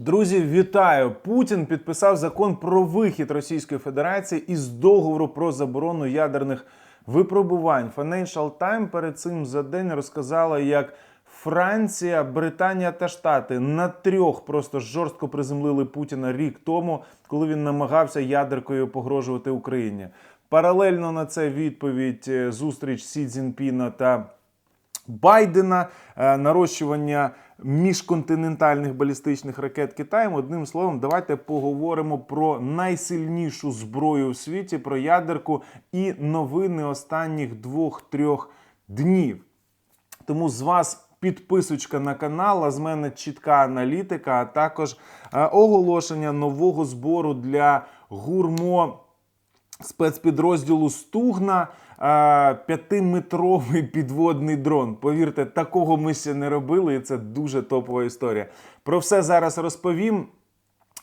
Друзі, вітаю! Путін підписав закон про вихід Російської Федерації із договору про заборону ядерних випробувань. Financial Times перед цим за день розказала, як Франція, Британія та Штати на трьох просто жорстко приземлили Путіна рік тому, коли він намагався ядеркою погрожувати Україні. Паралельно на це відповідь е, зустріч Сі Цзіньпіна та Байдена, е, нарощування міжконтинентальних балістичних ракет Китаєм. Одним словом, давайте поговоримо про найсильнішу зброю у світі, про ядерку і новини останніх двох-трьох днів. Тому з вас підписочка на канал, а з мене чітка аналітика, а також е, оголошення нового збору для гурмо спецпідрозділу Стугна. П'ятиметровий підводний дрон. Повірте, такого ми ще не робили, і це дуже топова історія. Про все зараз розповім.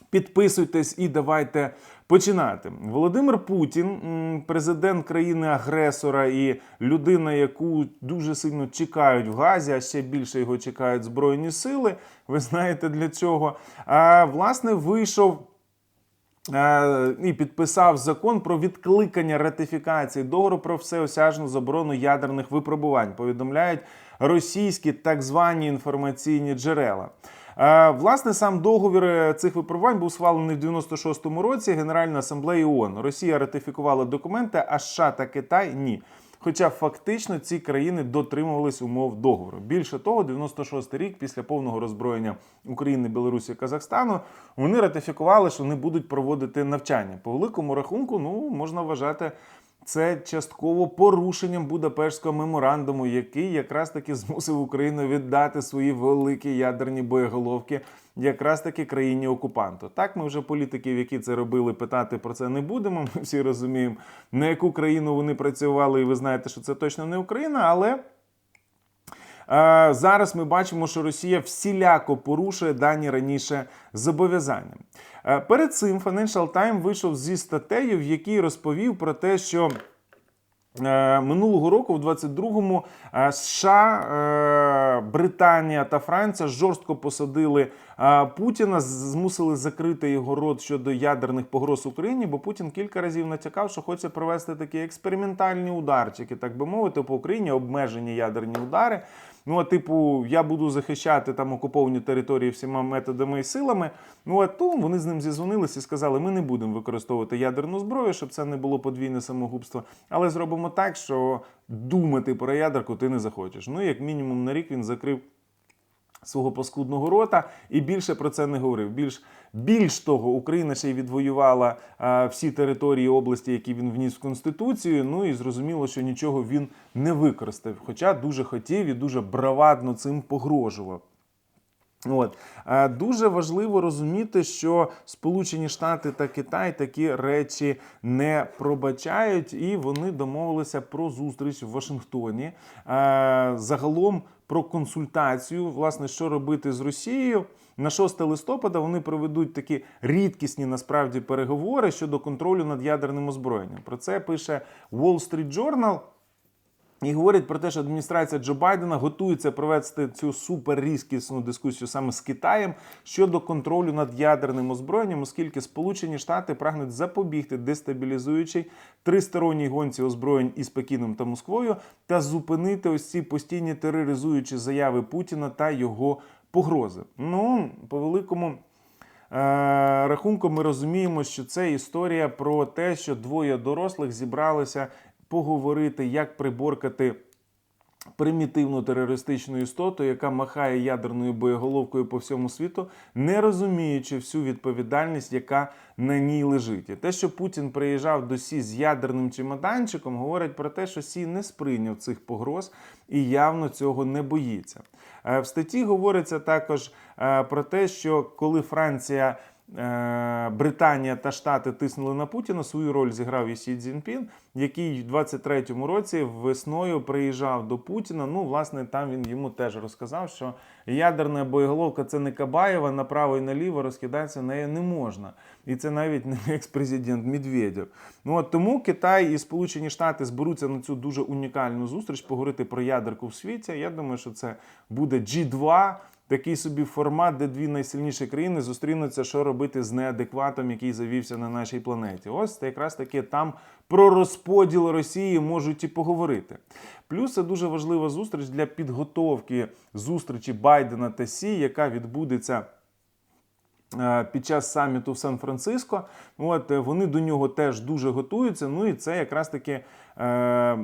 Підписуйтесь і давайте починати. Володимир Путін, президент країни-агресора і людина, яку дуже сильно чекають в Газі, а ще більше його чекають Збройні сили. Ви знаєте для цього. А, власне, вийшов. Е, І підписав закон про відкликання ратифікації договору про всеосяжну заборону ядерних випробувань. Повідомляють російські так звані інформаційні джерела. Е, Власне, сам договір е, цих випробувань був схвалений в 96-му році Генеральної асамблеї ООН. Росія ратифікувала документи, а США та Китай ні. Хоча фактично ці країни дотримувались умов договору. Більше того, 96-й рік після повного роззброєння України, Білорусі, Казахстану вони ратифікували, що вони будуть проводити навчання. По великому рахунку, ну можна вважати. Це частково порушенням Будапештського меморандуму, який якраз таки змусив Україну віддати свої великі ядерні боєголовки якраз таки країні окупанту. Так, ми вже політиків, які це робили, питати про це не будемо. Ми всі розуміємо, на яку країну вони працювали, і ви знаєте, що це точно не Україна, але. Е, Зараз ми бачимо, що Росія всіляко порушує дані раніше зобов'язання. Е, Перед цим Financial Times вийшов зі статтею, в якій розповів про те, що Е, Минулого року, в 22-му, е, США, Британія та Франція жорстко посадили Путіна, змусили закрити його рот щодо ядерних погроз Україні, бо Путін кілька разів натякав, що хоче провести такі експериментальні ударчики, так би мовити, по Україні обмежені ядерні удари. Ну, а типу, я буду захищати там окуповані території всіма методами і силами. Ну а то вони з ним зізвонилися і сказали: ми не будемо використовувати ядерну зброю, щоб це не було подвійне самогубство. Але зробимо так, що думати про ядерку ти не захочеш. Ну, як мінімум, на рік він закрив свого паскудного рота і більше про це не говорив. Більш, більш того, Україна ще й відвоювала а, всі території області, які він вніс в Конституцію. Ну і зрозуміло, що нічого він не використав, хоча дуже хотів і дуже бравадно цим погрожував. От Е, дуже важливо розуміти, що Сполучені Штати та Китай такі речі не пробачають, і вони домовилися про зустріч в Вашингтоні. Е, Загалом про консультацію, власне, що робити з Росією. На 6 листопада вони проведуть такі рідкісні насправді переговори щодо контролю над ядерним озброєнням. Про це пише Wall Street Journal. І говорять про те, що адміністрація Джо Байдена готується провести цю суперрізкісну дискусію саме з Китаєм щодо контролю над ядерним озброєнням, оскільки Сполучені Штати прагнуть запобігти дестабілізуючій тристоронній гонці озброєнь із Пекіном та Москвою та зупинити ось ці постійні тероризуючі заяви Путіна та його погрози. Ну, по великому. Е, Рахунку ми розуміємо, що це історія про те, що двоє дорослих зібралися поговорити, як приборкати примітивну терористичну істоту, яка махає ядерною боєголовкою по всьому світу, не розуміючи всю відповідальність, яка на ній лежить. І те, що Путін приїжджав до Сі з ядерним чемоданчиком, говорить про те, що Сі не сприйняв цих погроз і явно цього не боїться. Е, В статті говориться також е, про те, що коли Франція Британія та Штати тиснули на Путіна. Свою роль зіграв і Сі Цзіньпін, який в 23-му році весною приїжджав до Путіна. Ну, власне, там він йому теж розказав, що ядерна боєголовка це не Кабаєва, направо і наліво розкидатися нею не можна. І це навіть не екс-президент Медведєв. Ну от тому Китай і Сполучені Штати зберуться на цю дуже унікальну зустріч поговорити про ядерку в світі. Я думаю, що це буде G2. Такий собі формат, де дві найсильніші країни зустрінуться, що робити з неадекватом, який завівся на нашій планеті. Ось це якраз таки там про розподіл Росії можуть і поговорити. Плюс це дуже важлива зустріч для підготовки зустрічі Байдена та Сі, яка відбудеться. е, Під час саміту в Сан-Франциско, от е, вони до нього теж дуже готуються. Ну і це якраз таки е,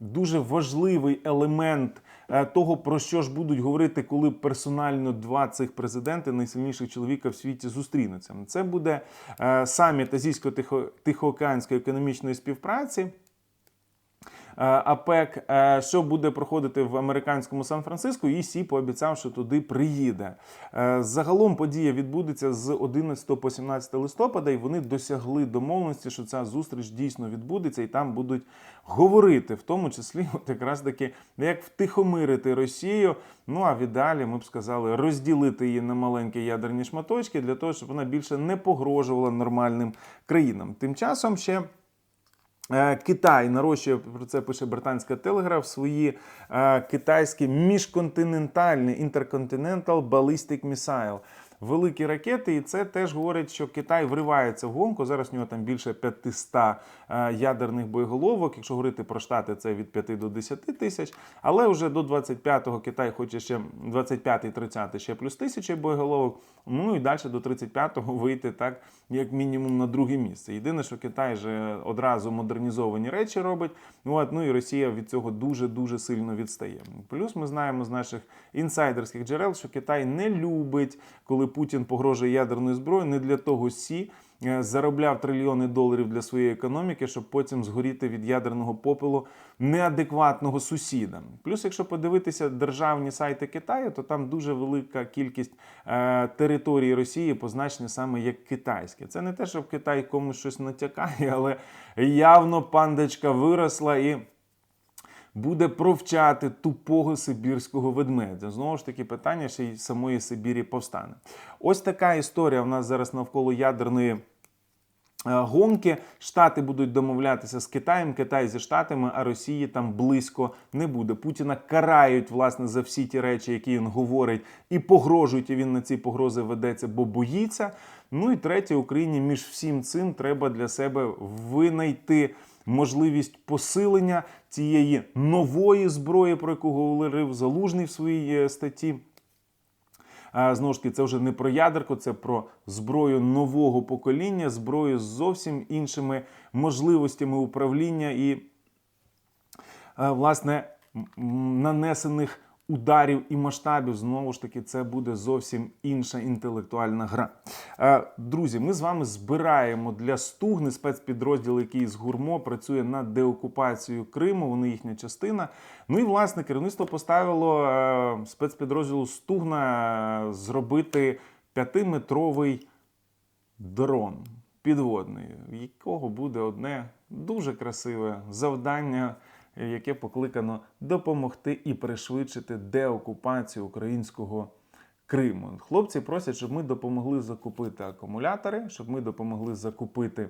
дуже важливий елемент е, того, про що ж будуть говорити, коли персонально два цих президенти, найсильніших чоловіка в світі, зустрінуться. Це буде е, саміт Азійсько-Тихоокеанської економічної співпраці. Е, АПЕК, е, що буде проходити в американському Сан-Франциско, і Сі пообіцяв, що туди приїде. Е, Загалом подія відбудеться з 11 по 17 листопада, і вони досягли домовленості, що ця зустріч дійсно відбудеться, і там будуть говорити, в тому числі, от якраз таки, як втихомирити Росію. Ну а віддалі ми б сказали, розділити її на маленькі ядерні шматочки для того, щоб вона більше не погрожувала нормальним країнам. Тим часом ще. Е, Китай нарощує про це пише британська телеграф свої е, китайські міжконтинентальні Intercontinental Ballistic Missile. Великі ракети, і це теж говорить, що Китай вривається в гонку. Зараз у нього там більше 500 е, ядерних боєголовок. Якщо говорити про штати, це від 5 до 10 тисяч. Але вже до 25-го Китай хоче ще 25-30 ще плюс тисячі боєголовок. Ну і далі до 35-го вийти так, як мінімум, на друге місце. Єдине, що Китай же одразу модернізовані речі робить. От, ну і Росія від цього дуже дуже сильно відстає. Плюс ми знаємо з наших інсайдерських джерел, що Китай не любить, коли Путін погрожує ядерною зброєю. Не для того сі заробляв трильйони доларів для своєї економіки, щоб потім згоріти від ядерного попелу неадекватного сусіда. Плюс, якщо подивитися державні сайти Китаю, то там дуже велика кількість е, території Росії позначені саме як китайське. Це не те, що в Китай комусь щось натякає, але явно пандочка виросла і буде провчати тупого сибірського ведмедя. Знову ж таки, питання ще й самої Сибірі повстане. Ось така історія в нас зараз навколо ядерної. Е, Гонки Штати будуть домовлятися з Китаєм, Китай зі Штатами, а Росії там близько не буде. Путіна карають власне за всі ті речі, які він говорить, і погрожують. І він на ці погрози ведеться, бо боїться. Ну і третє, Україні між всім цим треба для себе винайти можливість посилення цієї нової зброї, про яку говорив Залужний в своїй е, статті. Знову ж таки, це вже не про ядерку, це про зброю нового покоління, зброю з зовсім іншими можливостями управління і, власне, нанесених ударів і масштабів. Знову ж таки, це буде зовсім інша інтелектуальна гра. Е, Друзі, ми з вами збираємо для стугни спецпідрозділ, який з гурмо працює над деокупацією Криму. Вони їхня частина. Ну і власне керівництво поставило е, спецпідрозділу Стугна е, зробити п'ятиметровий дрон підводний, в якого буде одне дуже красиве завдання, яке покликано допомогти і пришвидшити деокупацію українського Криму. Хлопці просять, щоб ми допомогли закупити акумулятори, щоб ми допомогли закупити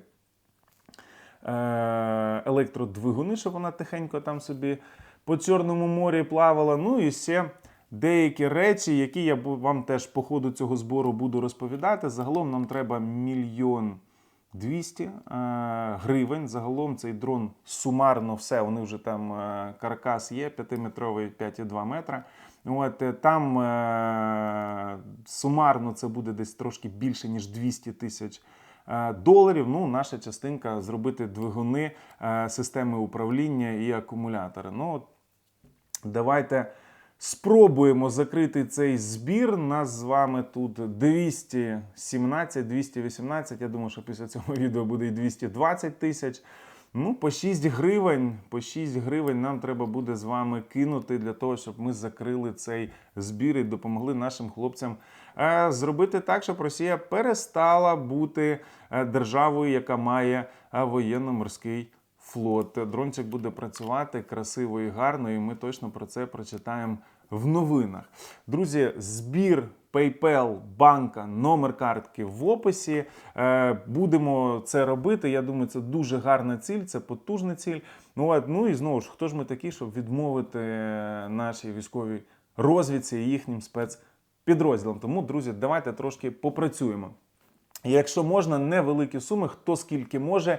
е, електродвигуни, щоб вона тихенько там собі по Чорному морі плавала. Ну і ще деякі речі, які я вам теж по ходу цього збору буду розповідати. Загалом нам треба мільйон. 200 е, гривень. Загалом цей дрон сумарно все. Вони вже там е, каркас є 5-метровий, 5,2 метра. От е, там сумарно це буде десь трошки більше ніж 200 тисяч. Доларів, ну, наша частинка зробити двигуни, системи управління і акумулятори. Ну, Давайте спробуємо закрити цей збір. Нас з вами тут 217, 218. Я думаю, що після цього відео буде і 220 тисяч. Ну, по 6 гривень, по 6 гривень нам треба буде з вами кинути для того, щоб ми закрили цей збір і допомогли нашим хлопцям е, зробити так, щоб Росія перестала бути е, державою, яка має е, воєнно-морський флот. Дрончик буде працювати красиво і гарно, і ми точно про це прочитаємо в новинах. Друзі, збір PayPal, банка, номер картки в описі. Е, Будемо це робити. Я думаю, це дуже гарна ціль, це потужна ціль. Ну, от, ну і знову ж, хто ж ми такі, щоб відмовити е, нашій військовій розвідці і їхнім спец підрозділам. Тому, друзі, давайте трошки попрацюємо. Якщо можна, невеликі суми, хто скільки може,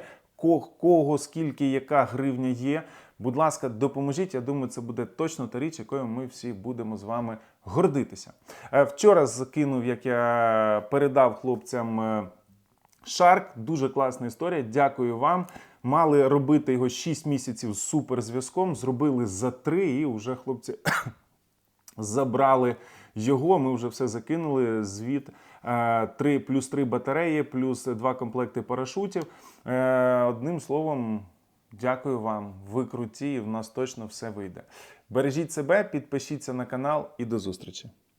кого скільки, яка гривня є. Будь ласка, допоможіть. Я думаю, це буде точно та річ, якою ми всі будемо з вами гордитися. Е, Вчора закинув, як я передав хлопцям. е, Шарк, дуже класна історія. Дякую вам. Мали робити його 6 місяців з суперзв'язком. Зробили за 3 і вже хлопці забрали його. Ми вже все закинули. Звіт 3 плюс 3 батареї, плюс 2 комплекти парашутів. Е, Одним словом, дякую вам. Ви круті, і в нас точно все вийде. Бережіть себе, підпишіться на канал і до зустрічі.